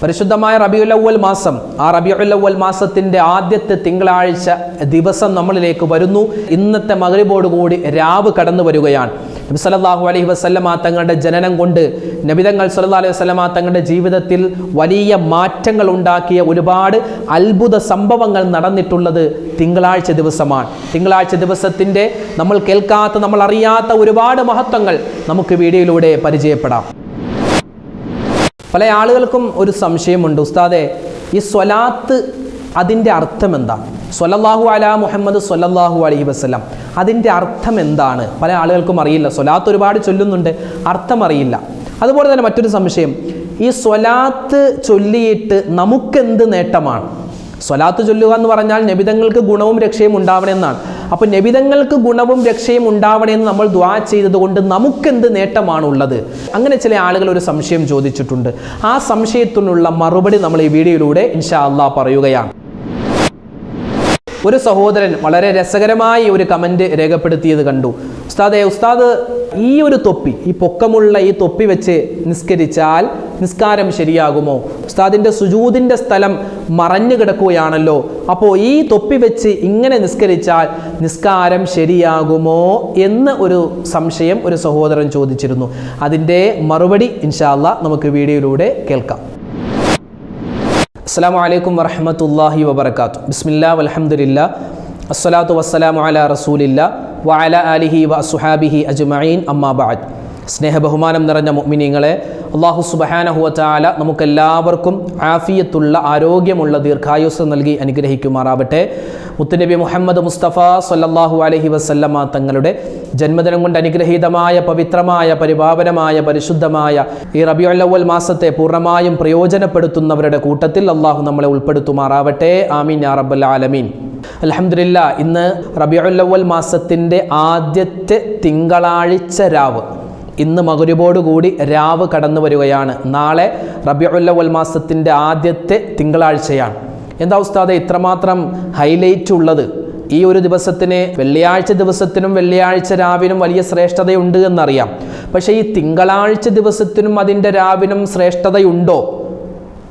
പരിശുദ്ധമായ റബിയുൽ അവൽ മാസം. ആ റബിയുൽ അവൽ മാസത്തിന്റെ ആദ്യത്തെ തിങ്കളാഴ്ച ദിവസം നമ്മളിലേക്ക് വരുന്നു. ഇന്നത്തെ മകരിബോട് കൂടി രാവ് കടന്നു വരികയാണ്. നബി സല്ലല്ലാഹു അലൈഹി വസല്ലമ തങ്ങളുടെ ജനനം കൊണ്ട് നബിതങ്ങൾ സല്ലല്ലാഹു അലൈഹി വസല്ലമ തങ്ങളുടെ ജീവിതത്തിൽ വലിയ മാറ്റങ്ങൾ ഉണ്ടാക്കിയ ഒരുപാട് അത്ഭുത സംഭവങ്ങൾ നടന്നിട്ടുള്ളത് തിങ്കളാഴ്ച ദിവസമാണ്. തിങ്കളാഴ്ച ദിവസത്തിന്റെ നമ്മൾ കേൾക്കാത്ത നമ്മൾ അറിയാത്ത ഒരുപാട് മഹത്വങ്ങൾ നമുക്ക് വീഡിയോയിലൂടെ പരിചയപ്പെടാം. പല ആളുകൾക്കും ഒരു സംശയമുണ്ട്. ഉസ്താദെ ഈ സ്വലാത്ത് അതിന്റെ അർത്ഥം എന്താ? സൊല്ലാഹു അല മുഹമ്മദ് സൊല്ലാഹു അലഹി വസ്ലം അതിന്റെ അർത്ഥം എന്താണ്? പല ആളുകൾക്കും അറിയില്ല. സ്വലാത്ത് ഒരുപാട് ചൊല്ലുന്നുണ്ട്. അർത്ഥം അറിയില്ല. അതുപോലെ തന്നെ മറ്റൊരു സംശയം. ഈ സ്വലാത്ത് ചൊല്ലിയിട്ട് നമുക്കെന്ത് നേട്ടമാണ്? സ്വലാത്ത് ചൊല്ലുക എന്ന് പറഞ്ഞാൽ നബിതങ്ങൾക്ക് ഗുണവും രക്ഷയും ഉണ്ടാവണമെന്നാണ് അപ്പോൾ നബിതങ്ങൾക്ക് ഗുണവും രക്ഷയും ഉണ്ടാവണമെന്ന് നമ്മൾ ദ്വാ ചെയ്തതുകൊണ്ട് നമുക്കെന്ത് നേട്ടമാണുള്ളത്? അങ്ങനെ ചില ആളുകൾ ഒരു സംശയം ചോദിച്ചിട്ടുണ്ട്. ആ സംശയത്തിനുള്ള മറുപടി നമ്മൾ ഈ വീഡിയോയിലൂടെ ഇൻഷാ അള്ളാഹ് പറയുകയാണ്. ഒരു സഹോദരൻ വളരെ രസകരമായി ഒരു കമന്റ് രേഖപ്പെടുത്തിയത് കണ്ടു. ഉസ്താദെ ഉസ്താദ് ഈ ഒരു തൊപ്പി ഈ പൊക്കമുള്ള ഈ തൊപ്പി വെച്ച് നിസ്കരിച്ചാൽ നിസ്കാരം ശരിയാകുമോ? ഉസ്താദിന്റെ സുജൂതിന്റെ സ്ഥലം മറഞ്ഞു കിടക്കുകയാണല്ലോ. അപ്പോൾ ഈ തൊപ്പി വെച്ച് ഇങ്ങനെ നിസ്കരിച്ചാൽ നിസ്കാരം ശരിയാകുമോ എന്ന് ഒരു സംശയം ഒരു സഹോദരൻ ചോദിച്ചിരുന്നു. അതിന്റെ മറുപടി ഇൻഷാല്ല നമുക്ക് വീഡിയോയിലൂടെ കേൾക്കാം. അസ്സാം വലൈക്കും വറഹമത്തല്ലാഹി വബർക്കാത്തു ബിസ്മില്ലാ വലഹമുല്ല അസ്സലാത്തു വസ്സലാമു അല റസൂലില്ല വഅല ആലിഹി വ സുഹാബിഹി അജ്മഈൻ അമ്മാബാദ് സ്നേഹബഹുമാനം നിറഞ്ഞ മുഅ്മിനീങ്ങളെ അള്ളാഹു സുബഹാനഹുവറ്റാല നമുക്കെല്ലാവർക്കും ആഫിയത്തുള്ള ആരോഗ്യമുള്ള ദീർഘായുസ് നൽകി അനുഗ്രഹിക്കുമാറാവട്ടെ. മുത്തുനബി മുഹമ്മദ് മുസ്തഫ സല്ലല്ലാഹു അലഹി വസല്ലമ തങ്ങളുടെ ജന്മദിനം കൊണ്ട് അനുഗ്രഹീതമായ പവിത്രമായ പരിപാവനമായ പരിശുദ്ധമായ ഈ റബിയുല്ലവൽ മാസത്തെ പൂർണമായും പ്രയോജനപ്പെടുത്തുന്നവരുടെ കൂട്ടത്തിൽ അള്ളാഹു നമ്മളെ ഉൾപ്പെടുത്തുമാറാവട്ടെ. ആമീൻ യാ റബ്ബൽ ആലമീൻ. അലഹമില്ല ഇന്ന് റബിയുല്ലവൽ മാസത്തിന്റെ ആദ്യത്തെ തിങ്കളാഴ്ച രാവ്. ഇന്ന് മകുരുബോട് കൂടി രാവ് കടന്നു വരികയാണ്. നാളെ റബിയുല്ലവൽ മാസത്തിന്റെ ആദ്യത്തെ തിങ്കളാഴ്ചയാണ്. എന്താ ഉസ്താദെ ഇത്രമാത്രം ഹൈലൈറ്റ് ഉള്ളത്? ഈ ഒരു ദിവസത്തിന് വെള്ളിയാഴ്ച ദിവസത്തിനും വെള്ളിയാഴ്ച രാവിനും വലിയ ശ്രേഷ്ഠതയുണ്ട് എന്നറിയാം. പക്ഷേ ഈ തിങ്കളാഴ്ച ദിവസത്തിനും അതിന്റെ രാവിനും ശ്രേഷ്ഠതയുണ്ടോ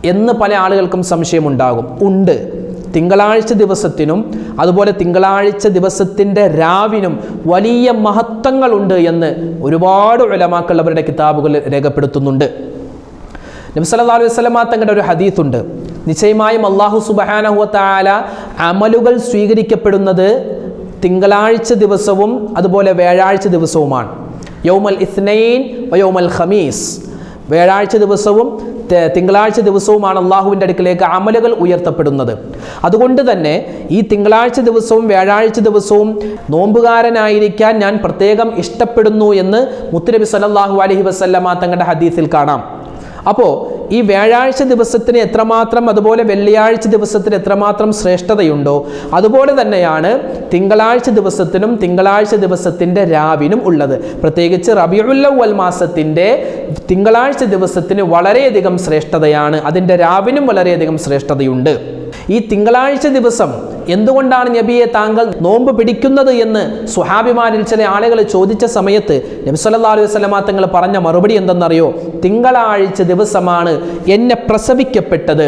എന്ന് പല ആളുകൾക്കും സംശയമുണ്ടാകും. ഉണ്ട്. തിങ്കളാഴ്ച ദിവസത്തിനും അതുപോലെ തിങ്കളാഴ്ച ദിവസത്തിന്റെ രാവിനും വലിയ മഹത്വങ്ങളുണ്ട് എന്ന് ഒരുപാട് ഉലമാക്കൾ അവരുടെ കിതാബുകൾ രേഖപ്പെടുത്തുന്നുണ്ട്. നബി സല്ലല്ലാഹു അലൈഹി വസല്ലമ തങ്ങളുടെ ഒരു ഹദീത്തുണ്ട് നിശ്ചയമായും അള്ളാഹു സുബഹാനഹുവത്താല അമലുകൾ സ്വീകരിക്കപ്പെടുന്നത് തിങ്കളാഴ്ച ദിവസവും അതുപോലെ വ്യാഴാഴ്ച ദിവസവുമാണ്. യൗമൽ ഇസ്നൈൻ യൗമൽ ഖമീസ്. വ്യാഴാഴ്ച ദിവസവും തിങ്കളാഴ്ച ദിവസവുമാണ് അള്ളാഹുവിന്റെ അടുക്കിലേക്ക് അമലുകൾ ഉയർത്തപ്പെടുന്നത്. അതുകൊണ്ട് തന്നെ ഈ തിങ്കളാഴ്ച ദിവസവും വ്യാഴാഴ്ച ദിവസവും നോമ്പുകാരനായിരിക്കാൻ ഞാൻ പ്രത്യേകം ഇഷ്ടപ്പെടുന്നു എന്ന് മുത്തുനബി സല്ലല്ലാഹു അലഹി വസല്ലമ തങ്ങളുടെ ഹദീസിൽ കാണാം. അപ്പോൾ ഈ വ്യാഴാഴ്ച ദിവസത്തിന് എത്രമാത്രം അതുപോലെ വെള്ളിയാഴ്ച ദിവസത്തിന് എത്രമാത്രം ശ്രേഷ്ഠതയുണ്ടോ അതുപോലെ തന്നെയാണ് തിങ്കളാഴ്ച ദിവസത്തിനും തിങ്കളാഴ്ച ദിവസത്തിന്റെ രാവിനും ഉള്ളത്. പ്രത്യേകിച്ച് റബിയുല്ലവൽ മാസത്തിന്റെ തിങ്കളാഴ്ച ദിവസത്തിന് വളരെയധികം ശ്രേഷ്ഠതയാണ്. അതിന്റെ രാവിനും വളരെയധികം ശ്രേഷ്ഠതയുണ്ട്. ഈ തിങ്കളാഴ്ച ദിവസം എന്തുകൊണ്ടാണ് നബിയെ താങ്കൾ നോമ്പ് പിടിക്കുന്നത് എന്ന് സുഹാബിമാരിൽ ചില ആളുകൾ ചോദിച്ച സമയത്ത് നബി സല്ലാ അലൈഹി വസല്ലമ തങ്ങൾ പറഞ്ഞ മറുപടി എന്തെന്നറിയോ? തിങ്കളാഴ്ച ദിവസമാണ് എന്നെ പ്രസവിക്കപ്പെട്ടത്.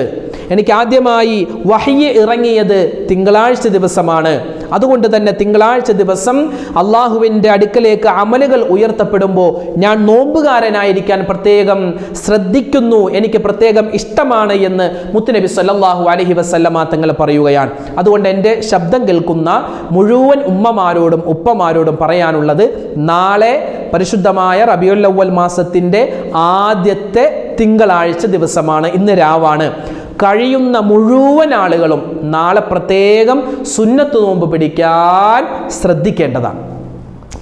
എനിക്ക് ആദ്യമായി വഹിയ ഇറങ്ങിയത് തിങ്കളാഴ്ച ദിവസമാണ്. അതുകൊണ്ട് തന്നെ തിങ്കളാഴ്ച ദിവസം അള്ളാഹുവിന്റെ അടുക്കലേക്ക് അമലുകൾ ഉയർത്തപ്പെടുമ്പോൾ ഞാൻ നോമ്പുകാരനായിരിക്കാൻ പ്രത്യേകം ശ്രദ്ധിക്കുന്നു. എനിക്ക് പ്രത്യേകം ഇഷ്ടമാണ് എന്ന് മുത്തുനബി സല്ലാഹു അലഹി വസല്ലമ തങ്ങൾ പറയുകയാണ്. അതുകൊണ്ട് എന്റെ ശബ്ദം കേൾക്കുന്ന മുഴുവൻ ഉമ്മമാരോടും ഉപ്പമാരോടും പറയാനുള്ളത് നാളെ പരിശുദ്ധമായ റബിയുല്ലവൽ മാസത്തിന്റെ ആദ്യത്തെ തിങ്കളാഴ്ച ദിവസമാണ്. ഇന്ന് രാവാണ്. കഴിയുന്ന മുഴുവൻ ആളുകളും നാളെ പ്രത്യേകം സുന്നത്ത് നോമ്പ് പിടിക്കാൻ ശ്രദ്ധിക്കേണ്ടതാണ്.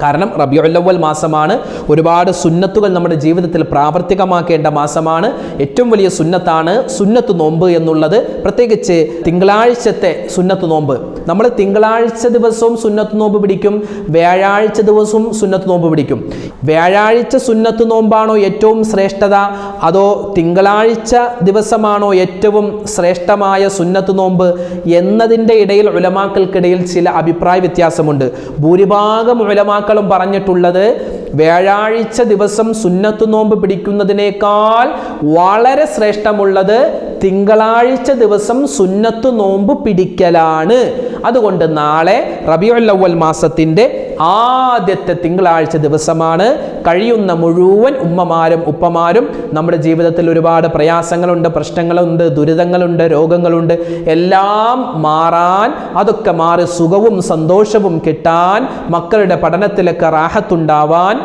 കാരണം റബിയുല്ലവൽ മാസമാണ്. ഒരുപാട് സുന്നത്തുകൾ നമ്മുടെ ജീവിതത്തിൽ പ്രാവർത്തികമാക്കേണ്ട മാസമാണ്. ഏറ്റവും വലിയ സുന്നത്താണ് സുന്നത്ത് നോമ്പ് എന്നുള്ളത്. പ്രത്യേകിച്ച് തിങ്കളാഴ്ചത്തെ സുന്നത്ത് നോമ്പ്. നമ്മൾ തിങ്കളാഴ്ച ദിവസവും സുന്നത്ത് നോമ്പ് പിടിക്കും. വ്യാഴാഴ്ച ദിവസവും സുന്നത്ത് നോമ്പ് പിടിക്കും. വ്യാഴാഴ്ച സുന്നത്ത് നോമ്പാണോ ഏറ്റവും ശ്രേഷ്ഠത? അതോ തിങ്കളാഴ്ച ദിവസമാണോ ഏറ്റവും ശ്രേഷ്ഠമായ സുന്നത്ത് നോമ്പ്? എന്നതിന്റെ ഇടയിൽ ഉലമാക്കൾക്കിടയിൽ ചില അഭിപ്രായ വ്യത്യാസമുണ്ട്. ഭൂരിഭാഗം ഉലമാക്കളും പറഞ്ഞിട്ടുള്ളത് വ്യാഴാഴ്ച ദിവസം സുന്നത്ത് നോമ്പ് പിടിക്കുന്നതിനേക്കാൾ വളരെ ശ്രേഷ്ഠമുള്ളത് തിങ്കളാഴ്ച ദിവസം സുന്നത്ത് നോമ്പ് പിടിക്കലാണ്. അതുകൊണ്ട് നാളെ റബിയുൽ അവൽ മാസത്തിന്റെ ആദ്യത്തെ തിങ്കളാഴ്ച ദിവസമാണ് കഴിയുന്ന മുഴുവൻ ഉമ്മമാരും ഉപ്പമാരും നമ്മുടെ ജീവിതത്തിൽ ഒരുപാട് പ്രയാസങ്ങളുണ്ട് പ്രശ്നങ്ങളുണ്ട് ദുരിതങ്ങളുണ്ട് രോഗങ്ങളുണ്ട്. എല്ലാം മാറാൻ അതൊക്കെ മാറി സുഖവും സന്തോഷവും കിട്ടാൻ മക്കളുടെ പഠനത്തിലൊക്കെ റാഹത്തുണ്ടാവാൻ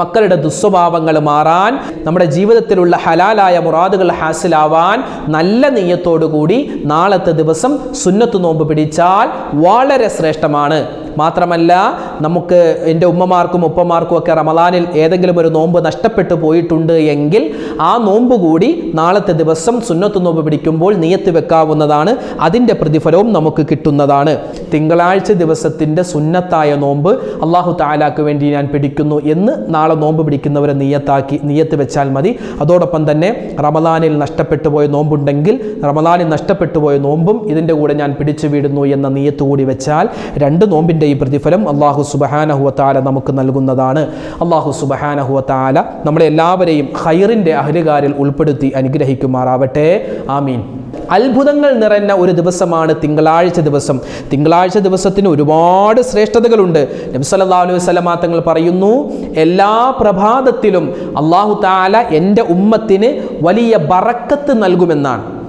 മക്കളുടെ ദുസ്വഭാവങ്ങൾ മാറാൻ നമ്മുടെ ജീവിതത്തിലുള്ള ഹലാലായ മുറാദുകൾ ഹാസിലാവാൻ നല്ല നെയ്യത്തോടുകൂടി നാളത്തെ ദിവസം സുന്നത്ത് നോമ്പ് പിടിച്ചാൽ വളരെ ശ്രേഷ്ഠമാണ്. മാത്രമല്ല നമുക്ക് എന്റെ ഉമ്മമാർക്കും ഉപ്പമാർക്കും ഒക്കെ റമദാനിൽ ഏതെങ്കിലും ഒരു നോമ്പ് നഷ്ടപ്പെട്ടു പോയിട്ടുണ്ട് എങ്കിൽ ആ നോമ്പ് കൂടി നാളത്തെ ദിവസം സുന്നത്ത് നോമ്പ് പിടിക്കുമ്പോൾ നിയത്ത് വെക്കാവുന്നതാണ്. അതിന്റെ പ്രതിഫലവും നമുക്ക് കിട്ടുന്നതാണ്. തിങ്കളാഴ്ച ദിവസത്തിന്റെ സുന്നത്തായ നോമ്പ് അള്ളാഹു താലാക്ക് വേണ്ടി ഞാൻ പിടിക്കുന്നു എന്ന് നാളെ നോമ്പ് പിടിക്കുന്നവരെ നിയത്താക്കി നിയത്ത് വെച്ചാൽ മതി. അതോടൊപ്പം തന്നെ റമദാനിൽ നഷ്ടപ്പെട്ടു പോയ നോമ്പുണ്ടെങ്കിൽ റമദാനിൽ നഷ്ടപ്പെട്ടു പോയ നോമ്പും ഇതിന്റെ കൂടെ ഞാൻ പിടിച്ചു വിടുന്നു എന്ന നിയത്ത് കൂടി വെച്ചാൽ രണ്ട് നോമ്പിന്റെ ഈ പ്രതിഫലം അള്ളാഹു സുബഹാനഹുവത്താല നമുക്ക് നൽകുന്നതാണ്. അള്ളാഹു സുബഹാനഹുവത്താല നമ്മളെ എല്ലാവരെയും ഹൈറിന്റെ അഹലുകാരിൽ ഉൾപ്പെടുത്തി അനുഗ്രഹിക്കുമാറാവട്ടെ. ആമീൻ. അത്ഭുതങ്ങൾ നിറഞ്ഞ ഒരു ദിവസമാണ് തിങ്കളാഴ്ച ദിവസം. തിങ്കളാഴ്ച ദിവസത്തിന് ഒരുപാട് ശ്രേഷ്ഠതകളുണ്ട്. നബി സല്ലല്ലാഹു അലൈഹി വസല്ലമ തങ്ങൾ പറയുന്നു എല്ലാ പ്രഭാതത്തിലും അള്ളാഹു താല എന്റെ ഉമ്മത്തിന് വലിയ ബറക്കത്ത് നൽകുമെന്നാണ്.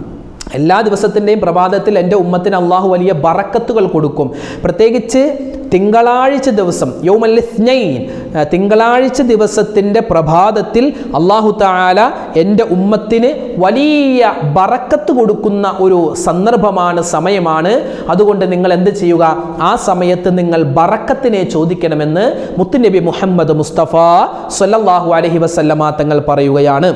എല്ലാ ദിവസത്തിന്റെയും പ്രഭാതത്തിൽ എന്റെ ഉമ്മത്തിന് അള്ളാഹു വലിയ ബറക്കത്തുകൾ കൊടുക്കും. പ്രത്യേകിച്ച് തിങ്കളാഴ്ച ദിവസം യൗമല്ലിസ്നൈൻ തിങ്കളാഴ്ച ദിവസത്തിന്റെ പ്രഭാതത്തിൽ അള്ളാഹു താല എന്റെ ഉമ്മത്തിന് വലിയ ബറക്കത്ത് കൊടുക്കുന്ന ഒരു സന്ദർഭമാണ് സമയമാണ്. അതുകൊണ്ട് നിങ്ങൾ എന്ത് ചെയ്യുക? ആ സമയത്ത് നിങ്ങൾ ബറക്കത്തിനെ ചോദിക്കണമെന്ന് മുത്തുനബി മുഹമ്മദ് മുസ്തഫ സൊല്ലാഹു അലഹി വസല്ലമാ തങ്ങൾ പറയുകയാണ്.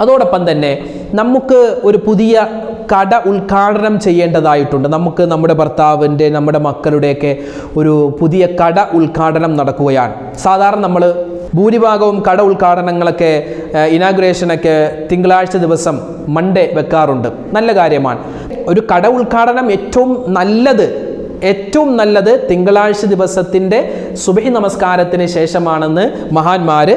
അതോടൊപ്പം തന്നെ നമുക്ക് ഒരു പുതിയ കട ഉദ്ഘാടനം ചെയ്യേണ്ടതായിട്ടുണ്ട്. നമുക്ക് നമ്മുടെ ഭർത്താവിന്റെ നമ്മുടെ മക്കളുടെയൊക്കെ ഒരു പുതിയ കട ഉദ്ഘാടനം നടക്കുകയാണ്. സാധാരണ നമ്മൾ ഭൂരിഭാഗവും കട ഉദ്ഘാടനങ്ങളൊക്കെ ഇനാഗുറേഷനൊക്കെ തിങ്കളാഴ്ച ദിവസം മൺഡേ വെക്കാറുണ്ട്. നല്ല കാര്യമാണ്. ഒരു കട ഉദ്ഘാടനം ഏറ്റവും നല്ലത് ഏറ്റവും നല്ലത് തിങ്കളാഴ്ച ദിവസത്തിന്റെ സുബഹി നമസ്കാരത്തിന് ശേഷമാണെന്ന് മഹാന്മാർ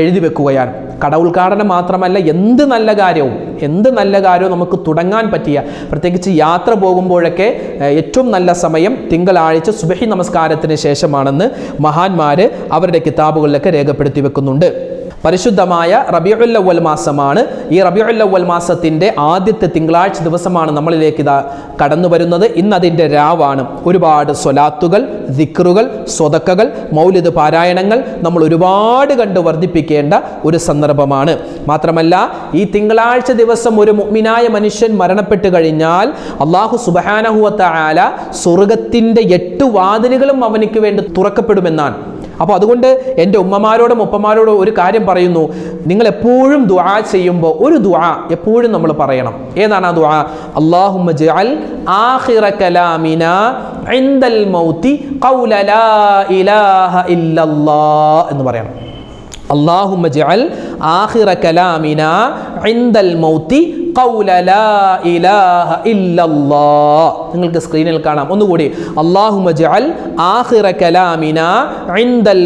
എഴുതി വെക്കുകയാണ്. കട ഉദ്ഘാടനം മാത്രമല്ല എന്ത് നല്ല കാര്യവും എന്ത് നല്ല കാര്യവും നമുക്ക് തുടങ്ങാൻ പറ്റിയ പ്രത്യേകിച്ച് യാത്ര പോകുമ്പോഴൊക്കെ ഏറ്റവും നല്ല സമയം തിങ്കളാഴ്ച സുബഹി നമസ്കാരത്തിന് ശേഷമാണെന്ന് മഹാന്മാർ അവരുടെ കിതാബുകളിലൊക്കെ രേഖപ്പെടുത്തി വെക്കുന്നുണ്ട്. പരിശുദ്ധമായ റബിയുല്ലവൽ മാസമാണ്. ഈ റബിയുല്ലവൽ മാസത്തിന്റെ ആദ്യത്തെ തിങ്കളാഴ്ച ദിവസമാണ് നമ്മളിലേക്ക് ഇതാ കടന്നു വരുന്നത്. ഇന്ന് അതിന്റെ രാവാണ്. ഒരുപാട് സ്വലാത്തുകൾ ദിക്റുകൾ സ്വതക്കകൾ മൗലിദ് പാരായണങ്ങൾ നമ്മൾ ഒരുപാട് കണ്ട് വർദ്ധിപ്പിക്കേണ്ട ഒരു സന്ദർഭമാണ്. മാത്രമല്ല ഈ തിങ്കളാഴ്ച ദിവസം ഒരു മുഗ്മിനായ മനുഷ്യൻ മരണപ്പെട്ട് കഴിഞ്ഞാൽ അള്ളാഹു സുബഹാനഹുവത്ത ആല സ്വർഗത്തിന്റെ എട്ട് വാതിലുകളും അവനിക്ക് വേണ്ടി തുറക്കപ്പെടുമെന്നാണ്. അപ്പോൾ അതുകൊണ്ട് എന്റെ ഉമ്മമാരോടും ഉപ്പമാരോടും ഒരു കാര്യം പറയുന്നു. നിങ്ങൾ എപ്പോഴും ദുആ ചെയ്യുമ്പോൾ ഒരു ദുആ എപ്പോഴും നമ്മൾ പറയണം. ഏതാണ് ആ ദുആ? അല്ലാഹുമ്മ ജഅൽ ആഖിറ കലാമിന ഇൻദൽ മൗതി ഖൗല ലാ ഇലാഹ ഇല്ലല്ലാഹ് എന്ന് പറയണം. അല്ലാഹുമ്മ ജഅൽ ആഖിറ കലാമിന ഇൻദൽ മൗതി നിങ്ങൾക്ക് സ്ക്രീനിൽ കാണാം. ഒന്നുകൂടി അള്ളാഹു ആഹിറ ഇൻദൽ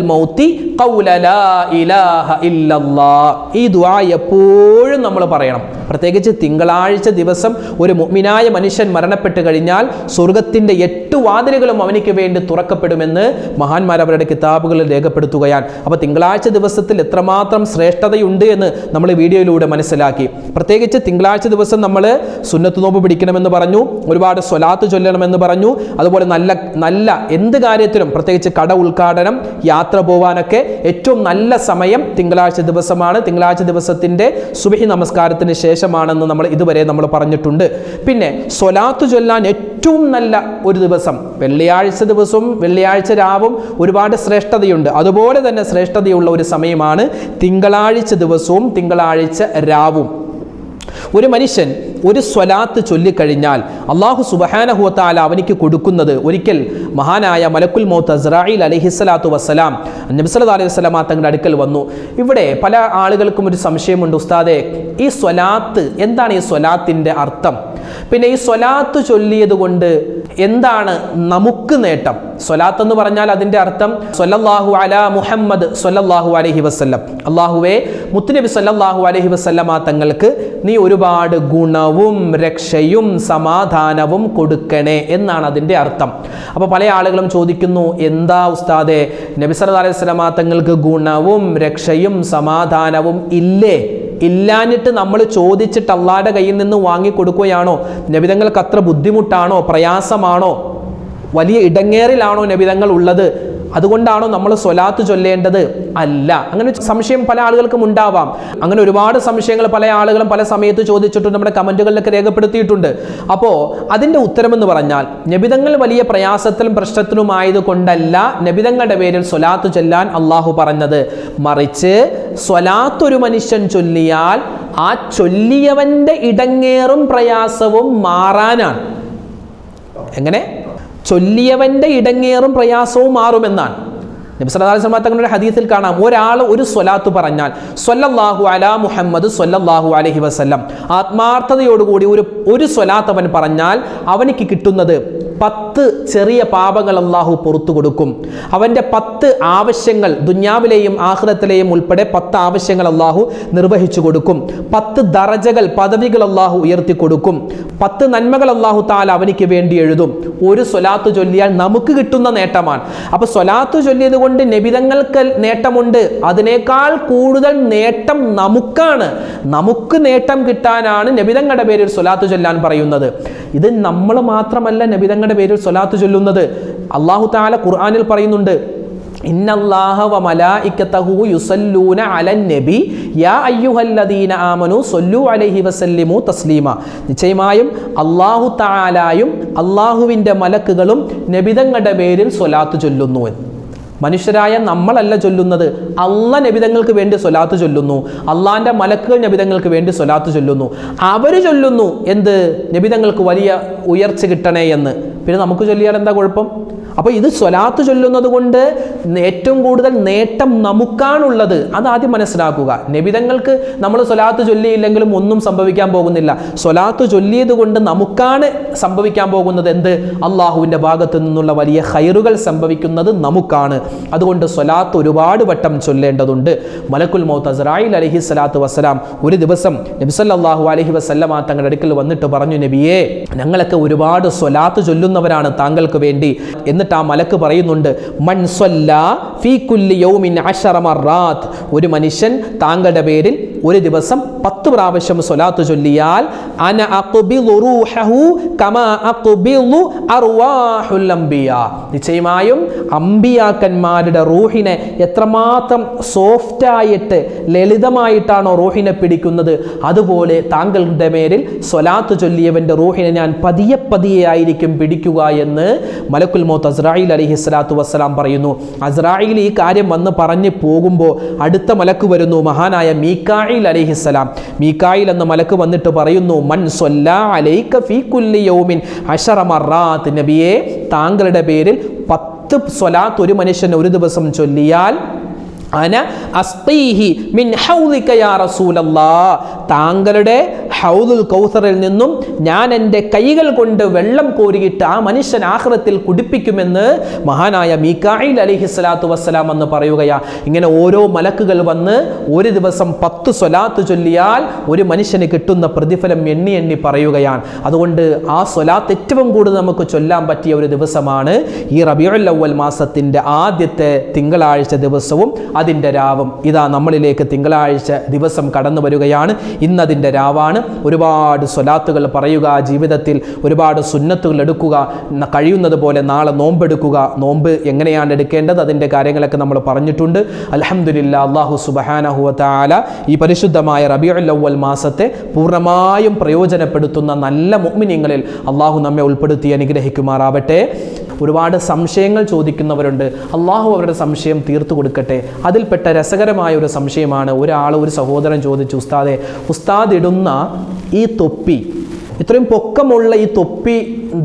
ഈ ദുആ എപ്പോഴും നമ്മൾ പറയണം. പ്രത്യേകിച്ച് തിങ്കളാഴ്ച ദിവസം ഒരു മുഅ്മിനായ മനുഷ്യൻ മരണപ്പെട്ട് കഴിഞ്ഞാൽ സ്വർഗത്തിന്റെ എട്ട് വാതിലുകളും അവനിക്ക് വേണ്ടി തുറക്കപ്പെടുമെന്ന് മഹാന്മാർ അവരുടെ കിതാബുകളിൽ രേഖപ്പെടുത്തുകയാണ്. അപ്പോൾ തിങ്കളാഴ്ച ദിവസത്തിൽ എത്രമാത്രം ശ്രേഷ്ഠതയുണ്ട് എന്ന് നമ്മൾ വീഡിയോയിലൂടെ മനസ്സിലാക്കി. പ്രത്യേകിച്ച് തിങ്കളാഴ്ച ദിവസം നമ്മൾ സുന്നത്ത് നോമ്പ് പിടിക്കണമെന്ന് പറഞ്ഞു ഒരുപാട് സ്വലാത്ത് ചൊല്ലണമെന്ന് പറഞ്ഞു. അതുപോലെ നല്ല നല്ല എന്ത് കാര്യത്തിലും പ്രത്യേകിച്ച് കട ഉദ്ഘാടനം യാത്ര പോവാനൊക്കെ ഏറ്റവും നല്ല സമയം തിങ്കളാഴ്ച ദിവസമാണ്. തിങ്കളാഴ്ച ദിവസത്തിന്റെ സുബഹി നമസ്കാരത്തിന് ശേഷമാണെന്ന് നമ്മൾ ഇതുവരെ നമ്മൾ പറഞ്ഞിട്ടുണ്ട്. പിന്നെ സ്വലാത്ത് ചൊല്ലാൻ ഏറ്റവും നല്ല ഒരു ദിവസം വെള്ളിയാഴ്ച ദിവസവും വെള്ളിയാഴ്ച രാവും ഒരുപാട് ശ്രേഷ്ഠതയുണ്ട്. അതുപോലെ തന്നെ ശ്രേഷ്ഠതയുള്ള ഒരു സമയമാണ് തിങ്കളാഴ്ച ദിവസവും തിങ്കളാഴ്ച രാവും. ഒരു മനുഷ്യൻ ഒരു സ്വലാത്ത് ചൊല്ലിക്കഴിഞ്ഞാൽ അള്ളാഹു സുബഹാനഹുവത്താല അവനിക്ക് കൊടുക്കുന്നത് ഒരിക്കൽ മഹാനായ മലക്കുൽ മൗത്ത് അസ്രായിൽ അലഹിസ്സലാത്തു വസ്സലാം നബ്സല അലൈഹി വസ്സലാം തങ്ങളുടെ അടുക്കൽ വന്നു. ഇവിടെ പല ആളുകൾക്കും ഒരു സംശയമുണ്ട് ഉസ്താദെ ഈ സ്വലാത്ത് എന്താണ് ഈ സ്വലാത്തിന്റെ അർത്ഥം? പിന്നെ ഈ സ്വലാത്ത് ചൊല്ലിയത് കൊണ്ട് എന്താണ് നമുക്ക് നേട്ടം? സ്വലാത്ത് എന്ന് പറഞ്ഞാൽ അതിന്റെ അർത്ഥം സൊല്ലാഹു അല മുഹമ്മദ് സൊല്ലാഹു അലഹി വസ്ല്ലം. അള്ളാഹുവെ മുത്തുനബി സല്ലല്ലാഹു അലഹി വസ്ല്ലമ തങ്ങൾക്ക് നീ ഒരുപാട് ഗുണവും രക്ഷയും സമാധാനവും കൊടുക്കണേ എന്നാണ് അതിന്റെ അർത്ഥം. അപ്പോൾ പല ആളുകളും ചോദിക്കുന്നു എന്താ ഉസ്താദെ നബി സല്ലാ അലൈഹി വസല്ലമ തങ്ങൾക്ക് ഗുണവും രക്ഷയും സമാധാനവും ഇല്ലേ? ഇല്ലാഞ്ഞിട്ട് നമ്മൾ ചോദിച്ചിട്ട് അള്ളാടെ കയ്യിൽ നിന്ന് വാങ്ങിക്കൊടുക്കുകയാണോ നബിതങ്ങൾക്ക് അത്ര ബുദ്ധിമുട്ടാണോ? പ്രയാസമാണോ? വലിയ ഇടങ്ങേറിലാണോ നബിതങ്ങൾ ഉള്ളത്? അതുകൊണ്ടാണോ നമ്മൾ സ്വലാത്ത് ചൊല്ലേണ്ടത്? അല്ല. അങ്ങനെ സംശയം പല ആളുകൾക്കും ഉണ്ടാവാം. അങ്ങനെ ഒരുപാട് സംശയങ്ങൾ പല ആളുകളും പല സമയത്ത് ചോദിച്ചിട്ടുണ്ട് നമ്മുടെ കമന്റുകളിലൊക്കെ രേഖപ്പെടുത്തിയിട്ടുണ്ട്. അപ്പോൾ അതിന്റെ ഉത്തരമെന്ന് പറഞ്ഞാൽ നബിതങ്ങൾ വലിയ പ്രയാസത്തിലും പ്രശ്നത്തിലും ആയതുകൊണ്ടല്ല നബിതങ്ങളുടെ പേരിൽ സ്വലാത്ത് ചൊല്ലാൻ അള്ളാഹു പറഞ്ഞത്. മറിച്ച് സ്വലാത്തൊരു മനുഷ്യൻ ചൊല്ലിയാൽ ആ ചൊല്ലിയവന്റെ ഇടങ്ങേറും പ്രയാസവും മാറാനാണ്. എങ്ങനെ? ചൊല്ലിയവന്റെ ഇടങ്ങേറും പ്രയാസവും മാറുമെന്നാണ്. നബി സല്ലല്ലാഹു തങ്ങളുടെ ഹദീസിൽ കാണാം ഒരാൾ ഒരു സ്വലാത്ത് പറഞ്ഞാൽ സ്വല്ലല്ലാഹു അലാ മുഹമ്മദ് സ്വല്ലല്ലാഹു അലഹി വസല്ലം. ആത്മാർത്ഥതയോടുകൂടി ഒരു ഒരു സ്വലാത്ത് അവൻ പറഞ്ഞാൽ അവനിക്ക് കിട്ടുന്നത് പത്ത് ചെറിയ പാപങ്ങൾ അള്ളാഹു പുറത്തു കൊടുക്കും. അവന്റെ പത്ത് ആവശ്യങ്ങൾ ദുന്യാവിലെയും ആഹ്റത്തിലെയും ഉൾപ്പെടെ പത്ത് ആവശ്യങ്ങൾ അള്ളാഹു നിർവഹിച്ചു കൊടുക്കും. പത്ത് ദറജകൾ പദവികൾ അള്ളാഹു ഉയർത്തി കൊടുക്കും. പത്ത് നന്മകൾ അള്ളാഹു താല അവനിക്ക് വേണ്ടി എഴുതും. ഒരു സ്വലാത്ത് ചൊല്ലിയാൽ നമുക്ക് കിട്ടുന്ന നേട്ടമാണ്. അപ്പൊ സ്വലാത്ത് ചൊല്ലിയത് കൊണ്ട് നബിതങ്ങൾക്ക് നേട്ടമുണ്ട്. അതിനേക്കാൾ കൂടുതൽ നേട്ടം നമുക്കാണ്. നമുക്ക് നേട്ടം കിട്ടാനാണ് നബിതങ്ങളുടെ പേരിൽ സ്വലാത്ത് ചൊല്ലാൻ പറയുന്നത്. ഇത് നമ്മൾ മാത്രമല്ല നബിതങ്ങളുടെ പേരിൽ സ്വലാത്ത് ചൊല്ലുന്നത്. അള്ളാഹു താല ഖുർആാനിൽ പറയുന്നുണ്ട് നിശ്ചയമായും അള്ളാഹു താലായും മലക്കുകളും നബിതങ്ങളുടെ പേരിൽ സ്വലാത്ത് ചൊല്ലുന്നു എന്ന്. മനുഷ്യരായ നമ്മളല്ല ചൊല്ലുന്നത്. അല്ല നബിതങ്ങൾക്ക് വേണ്ടി സ്വലാത്ത് ചൊല്ലുന്നു. അള്ളാന്റെ മലക്കുകൾ നബിതങ്ങൾക്ക് വേണ്ടി സ്വലാത്ത് ചൊല്ലുന്നു. അവർ ചൊല്ലുന്നു എന്ത്? നബിതങ്ങൾക്ക് വലിയ ഉയർച്ച കിട്ടണേ എന്ന്. പിന്നെ നമുക്ക് ചൊല്ലിയാൽ എന്താ കുഴപ്പം? അപ്പോൾ ഇത് സ്വലാത്ത് ചൊല്ലുന്നത് കൊണ്ട് ഏറ്റവും കൂടുതൽ നേട്ടം നമുക്കാണുള്ളത്. അത് ആദ്യം മനസ്സിലാക്കുക. നബിതങ്ങൾക്ക് നമ്മൾ സ്വലാത്ത് ചൊല്ലിയില്ലെങ്കിലും ഒന്നും സംഭവിക്കാൻ പോകുന്നില്ല. സ്വലാത്ത് ചൊല്ലിയത് കൊണ്ട് നമുക്കാണ് സംഭവിക്കാൻ പോകുന്നത് എന്ത്? അള്ളാഹുവിന്റെ ഭാഗത്തു നിന്നുള്ള വലിയ ഹൈറുകൾ സംഭവിക്കുന്നത് നമുക്കാണ്. അതുകൊണ്ട് സ്വലാത്ത് ഒരുപാട് വട്ടം ചൊല്ലേണ്ടതുണ്ട്. മലക്കുൽ മൗത്ത് അസ്രായിൽ അലഹി സ്വലാത്തു വസ്സലാം ഒരു ദിവസം നബിസല്ലാഹു അലഹി വസ്ലമ തങ്ങളുടെ അടുക്കൽ വന്നിട്ട് പറഞ്ഞു നബിയേ ഞങ്ങളൊക്കെ ഒരുപാട് സ്വലാത്ത് ചൊല്ലുന്നവരാണ് താങ്കൾക്ക് വേണ്ടി. എന്നിട്ട് ആ മലക്ക് പറയുന്നുണ്ട് സ്വല്ലാ ഫീ കുല്ലി യൗമിൻ അശറ മറാത്ത്. ഒരു മനുഷ്യൻ താങ്കളുടെ പേരിൽ ഒരു ദിവസം പത്ത് പ്രാവശ്യം സ്വലാത്ത് ചൊല്ലിയാൽ അന നിശ്ചയമായും അമ്പിയാക്കന്മാരുടെ റൂഹിനെ എത്രമാത്രം സോഫ്റ്റ് ആയിട്ട് ലളിതമായിട്ടാണോ റൂഹിനെ പിടിക്കുന്നത്? അതുപോലെ താങ്കളുടെ മേലിൽ സ്വലാത്ത് ചൊല്ലിയവന്റെ റൂഹിനെ ഞാൻ പതിയെ പതിയെ ആയിരിക്കും പിടിക്കുക എന്ന് മലക്കുൽ മോത്ത് അസ്രായിൽ അലഹി സ്വലാത്തു വസ്സലാം പറയുന്നു. അസ്രായിൽ ഈ കാര്യം വന്ന് പറഞ്ഞു പോകുമ്പോൾ അടുത്ത മലക്ക് വരുന്നു മഹാനായ മീക്കായിൽ അലഹിസ്സലാം മീക്കായിൽ എന്ന മലക്ക് വന്നിട്ട് പറയുന്നു മൻ സ്വല്ലാ അലൈക ഫീ കുല്ലി യൗമിൻ അശറ മറാത്ത്. നബിയെ താങ്കളുടെ പേരിൽ പത്ത് സ്വലാത്ത് ഒരു മനുഷ്യൻ ഒരു ദിവസം ചൊല്ലിയാൽ അന അസ്തീഹി മിൻ ഹൗലിക്കയാ റസൂലല്ലാ. താങ്കളുടെ ഹൗലുൽ കൗസറിൽ നിന്നും ഞാൻ എന്റെ കൈകൾ കൊണ്ട് വെള്ളം കോരിയിട്ട് ആ മനുഷ്യൻ ആഹ്റത്തിൽ കുടിപ്പിക്കുമെന്ന് മഹാനായ മീക്കായിൽ അലിഹി സ്വലാത്തു വസ്സലാം എന്ന് പറയുകയാ. ഇങ്ങനെ ഓരോ മലക്കുകൾ വന്ന് ഒരു ദിവസം പത്ത് സ്വലാത്ത് ചൊല്ലിയാൽ ഒരു മനുഷ്യന് കിട്ടുന്ന പ്രതിഫലം എണ്ണി എണ്ണി പറയുകയാണ്. അതുകൊണ്ട് ആ സ്വലാത്ത് ഏറ്റവും കൂടുതൽ നമുക്ക് ചൊല്ലാൻ പറ്റിയ ഒരു ദിവസമാണ് ഈ റബിയുൽ അവൽ മാസത്തിന്റെ ആദ്യത്തെ തിങ്കളാഴ്ച ദിവസവും അതിന്റെ രാവും. ഇതാ നമ്മളിലേക്ക് തിങ്കളാഴ്ച ദിവസം കടന്നു വരികയാണ്. ഇന്നതിന്റെ രാവാണ്. ഒരുപാട് സ്വലാത്തുകൾ പറയുക ജീവിതത്തിൽ ഒരുപാട് സുന്നത്തുകൾ എടുക്കുക കഴിയുന്നത് പോലെ നാളെ നോമ്പെടുക്കുക. നോമ്പ് എങ്ങനെയാണ് എടുക്കേണ്ടത്? അതിന്റെ കാര്യങ്ങളൊക്കെ നമ്മൾ പറഞ്ഞിട്ടുണ്ട്. അലഹമുല്ല അള്ളാഹു സുബഹാനഹുവല ഈ പരിശുദ്ധമായ റബിയുൽ അവൽ മാസത്തെ പൂർണമായും പ്രയോജനപ്പെടുത്തുന്ന നല്ല മുഅ്മിനീങ്ങളിൽ അള്ളാഹു നമ്മെ ഉൾപ്പെടുത്തി അനുഗ്രഹിക്കുമാറാവട്ടെ. ഒരുപാട് സംശയങ്ങൾ ചോദിക്കുന്നവരുണ്ട്. അള്ളാഹു അവരുടെ സംശയം തീർത്തു കൊടുക്കട്ടെ. അതിൽപ്പെട്ട രസകരമായ ഒരു സംശയമാണ്. ഒരാൾ ഒരു സഹോദരൻ ചോദിച്ചു ഉസ്താദെ ഉസ്താദ് ഇടുന്ന ഈ തൊപ്പി ഇത്രയും പൊക്കമുള്ള ഈ തൊപ്പി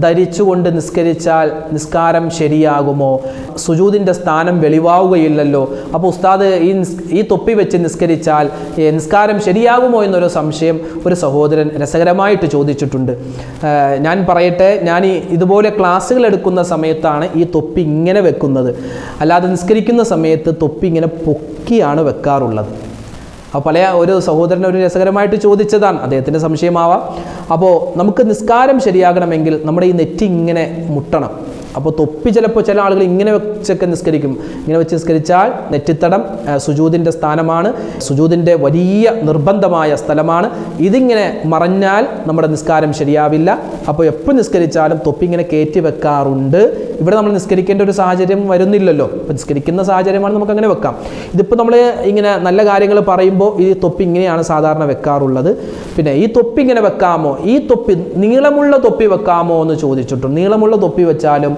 ധരിച്ചുകൊണ്ട് നിസ്കരിച്ചാൽ നിസ്കാരം ശരിയാകുമോ? സുജൂതിന്റെ സ്ഥാനം വെളിവാവുകയില്ലല്ലോ. അപ്പോൾ ഉസ്താദ് ഈ ഈ തൊപ്പി വെച്ച് നിസ്കരിച്ചാൽ നിസ്കാരം ശരിയാകുമോ എന്നൊരു സംശയം ഒരു സഹോദരൻ രസകരമായിട്ട് ചോദിച്ചിട്ടുണ്ട്. ഞാൻ പറയട്ടെ ഞാൻ ഈ ഇതുപോലെ ക്ലാസ്സുകൾ എടുക്കുന്ന സമയത്താണ് ഈ തൊപ്പി ഇങ്ങനെ വെക്കുന്നത്. അല്ലാതെ നിസ്കരിക്കുന്ന സമയത്ത് തൊപ്പി ഇങ്ങനെ പൊക്കിയാണ് വെക്കാറുള്ളത്. അപ്പോൾ പല ഒരു സഹോദരൻ ഒരു രസകരമായിട്ട് ചോദിച്ചതാണ്. അദ്ദേഹത്തിന്റെ സംശയമാവാം. അപ്പോൾ നമുക്ക് നിസ്കാരം ശരിയാകണമെങ്കിൽ നമ്മുടെ ഈ നെറ്റി ഇങ്ങനെ മുട്ടണം. അപ്പോൾ തൊപ്പി ചിലപ്പോൾ ചില ആളുകൾ ഇങ്ങനെ വെച്ചൊക്കെ നിസ്കരിക്കും. ഇങ്ങനെ വെച്ച് നിസ്കരിച്ചാൽ നെറ്റിത്തടം സുജൂതിന്റെ സ്ഥാനമാണ്. സുജൂതിന്റെ വലിയ നിർബന്ധമായ സ്ഥലമാണ്. ഇതിങ്ങനെ മറഞ്ഞാൽ നമ്മുടെ നിസ്കാരം ശരിയാവില്ല. അപ്പോൾ എപ്പോൾ നിസ്കരിച്ചാലും തൊപ്പി ഇങ്ങനെ കയറ്റി വെക്കാറുണ്ട്. ഇവിടെ നമ്മൾ നിസ്കരിക്കേണ്ട ഒരു സാഹചര്യം വരുന്നില്ലല്ലോ. അപ്പോൾ നിസ്കരിക്കുന്ന സാഹചര്യമാണ് നമുക്ക് അങ്ങനെ വെക്കാം. ഇതിപ്പോൾ നമ്മൾ ഇങ്ങനെ നല്ല കാര്യങ്ങൾ പറയുമ്പോൾ ഈ തൊപ്പി ഇങ്ങനെയാണ് സാധാരണ വെക്കാറുള്ളത്. പിന്നെ ഈ തൊപ്പി ഇങ്ങനെ വെക്കാമോ? ഈ തൊപ്പി നീളമുള്ള തൊപ്പി വെക്കാമോ എന്ന് ചോദിച്ചിട്ടുണ്ട്. നീളമുള്ള തൊപ്പി വെച്ചാലും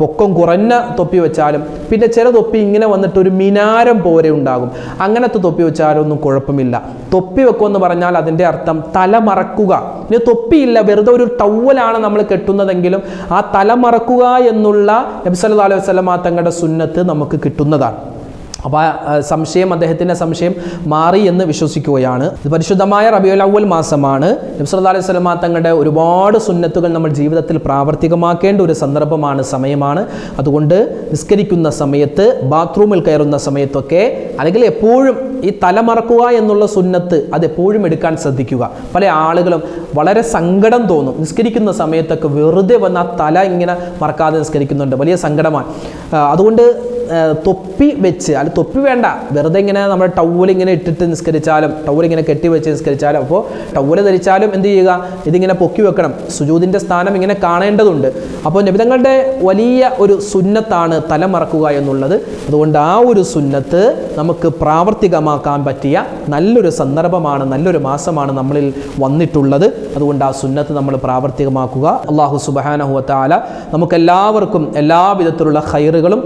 പൊക്കം കുറഞ്ഞ തൊപ്പി വെച്ചാലും പിന്നെ ചില തൊപ്പി ഇങ്ങനെ വന്നിട്ട് ഒരു മിനാരം പോലെ ഉണ്ടാകും. അങ്ങനത്തെ തൊപ്പി വെച്ചാലും ഒന്നും കുഴപ്പമില്ല. തൊപ്പി വെക്കുമെന്ന് പറഞ്ഞാൽ അതിന്റെ അർത്ഥം തല മറക്കുക. ഇനി തൊപ്പിയില്ല വെറുതെ ഒരു ടവലാണ് നമ്മൾ കെട്ടുന്നതെങ്കിലും ആ തല മറക്കുക എന്നുള്ള നബി സല്ലല്ലാഹു അലൈഹി വസല്ലമ തങ്ങളുടെ സുന്നത്ത് നമുക്ക് കിട്ടുന്നതാണ്. അപ്പോൾ സംശയം അദ്ദേഹത്തിന്റെ സംശയം മാറി എന്ന് വിശ്വസിക്കുകയാണ്. ഇത് പരിശുദ്ധമായ റബിയുൽ അവൽ മാസമാണ്. നബി സല്ലല്ലാഹു അലൈഹി സ്വലമ തങ്ങളുടെ ഒരുപാട് സുന്നത്തുകൾ നമ്മൾ ജീവിതത്തിൽ പ്രാവർത്തികമാക്കേണ്ട ഒരു സന്ദർഭമാണ് സമയമാണ്. അതുകൊണ്ട് നിസ്കരിക്കുന്ന സമയത്ത് ബാത്റൂമിൽ കയറുന്ന സമയത്തൊക്കെ അല്ലെങ്കിൽ എപ്പോഴും ഈ തലമറക്കുക എന്നുള്ള സുന്നത്ത് അത് എപ്പോഴും എടുക്കാൻ ശ്രദ്ധിക്കുക. പല ആളുകളും വളരെ സങ്കടം തോന്നും. നിസ്കരിക്കുന്ന സമയത്തൊക്കെ വെറുതെ വന്ന് ആ തല ഇങ്ങനെ മറക്കാതെ നിസ്കരിക്കുന്നുണ്ട്. വലിയ സങ്കടമാണ്. അതുകൊണ്ട് തൊപ്പി വെച്ച് അല്ല തൊപ്പി വേണ്ട. വെറുതെ ഇങ്ങനെ നമ്മൾ ടൗവൽ ഇങ്ങനെ ഇട്ടിട്ട് നിസ്കരിച്ചാലും ടൗവൽ ഇങ്ങനെ കെട്ടി വെച്ച് നിസ്കരിച്ചാലും അപ്പോൾ ടൗവൽ ധരിച്ചാലും എന്ത് ചെയ്യുക? ഇതിങ്ങനെ പൊക്കി വെക്കണം. സുജൂതിന്റെ സ്ഥാനം ഇങ്ങനെ കാണേണ്ടതുണ്ട്. അപ്പോൾ നബിതങ്ങളുടെ വലിയ ഒരു സുന്നത്താണ് തലമറക്കുക എന്നുള്ളത്. അതുകൊണ്ട് ആ ഒരു സുന്നത്ത് നമുക്ക് പ്രാവർത്തികമാക്കാൻ പറ്റിയ നല്ലൊരു സന്ദർഭമാണ് നല്ലൊരു മാസമാണ് നമ്മളിൽ വന്നിട്ടുള്ളത്. അതുകൊണ്ട് ആ സുന്നത്ത് നമ്മൾ പ്രാവർത്തികമാക്കുക. അള്ളാഹു സുബാനഹുവത്താല നമുക്കെല്ലാവർക്കും എല്ലാവിധത്തിലുള്ള ഹൈറുകളും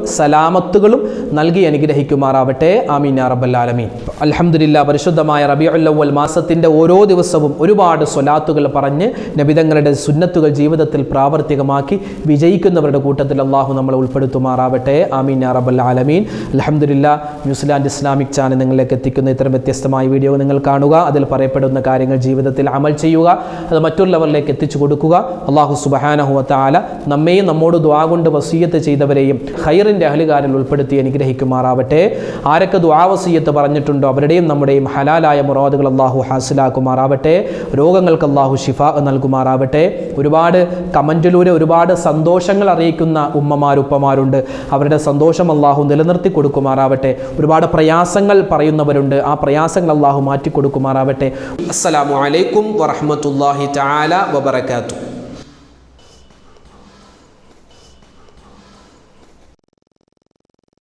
സലാമത്തുകളും നൽകി അനുഗ്രഹിക്കുമാറാവട്ടെ. ആമീൻ ആലമീൻ. അൽഹംദുലില്ലാ പരിശുദ്ധമായ റബിയുൽ മാസത്തിന്റെ ഓരോ ദിവസവും ഒരുപാട് സ്വലാത്തുകൾ പറഞ്ഞ് നബിതങ്ങളുടെ സുന്നത്തുകൾ ജീവിതത്തിൽ പ്രാവർത്തികമാക്കി വിജയിക്കുന്നവരുടെ കൂട്ടത്തിൽ അള്ളാഹു നമ്മളെ ഉൾപ്പെടുത്തുമാറാവട്ടെ. ആമീൻ ആലമീൻ. അൽഹംദുലില്ലാ ന്യൂസിലാൻഡ് ഇസ്ലാമിക് ചാനൽ നിങ്ങളിലേക്ക് എത്തിക്കുന്ന ഇത്തരം വ്യത്യസ്തമായ വീഡിയോ നിങ്ങൾ കാണുക അതിൽ പറയപ്പെടുന്ന കാര്യങ്ങൾ ജീവിതത്തിൽ അമൽ ചെയ്യുക അത് മറ്റുള്ളവരിലേക്ക് എത്തിച്ചു കൊടുക്കുക. അള്ളാഹു സുബഹാനഹുവ താല നമ്മെയും നമ്മോട് ദ്വാ കൊണ്ട് വസീയത്ത് ചെയ്തവരെയും ഹൈറിന്റെ അഹലുകാരിൽ ഉൾപ്പെടുത്തി അനുഗ്രഹിക്കുമാറാവട്ടെ. ആരൊക്കെ ദ്വാവസീയത്ത് പറഞ്ഞിട്ടുണ്ടോ അവരുടെയും നമ്മുടെയും ഹലാലായ മുറാദുകൾ അള്ളാഹു ഹാസിലാക്കുമാറാവട്ടെ. രോഗങ്ങൾക്ക് അള്ളാഹു ഷിഫ നൽകുമാറാവട്ടെ. ഒരുപാട് കമന്റിലൂടെ ഒരുപാട് സന്തോഷങ്ങൾ അറിയിക്കുന്ന ഉമ്മമാരുപ്പമാരുണ്ട്. അവരുടെ സന്തോഷം അള്ളാഹു നിലനിർത്തി കൊടുക്കുമാറാവട്ടെ. ഒരുപാട് പ്രയാസങ്ങൾ പറയുന്നവരുണ്ട്. ആ പ്രയാസങ്ങൾ അള്ളാഹു മാറ്റിക്കൊടുക്കുമാറാവട്ടെ. അസ്സലാമു അലൈക്കും വറഹ്മത്തുള്ളാഹി തആല വബറകാതുഹു.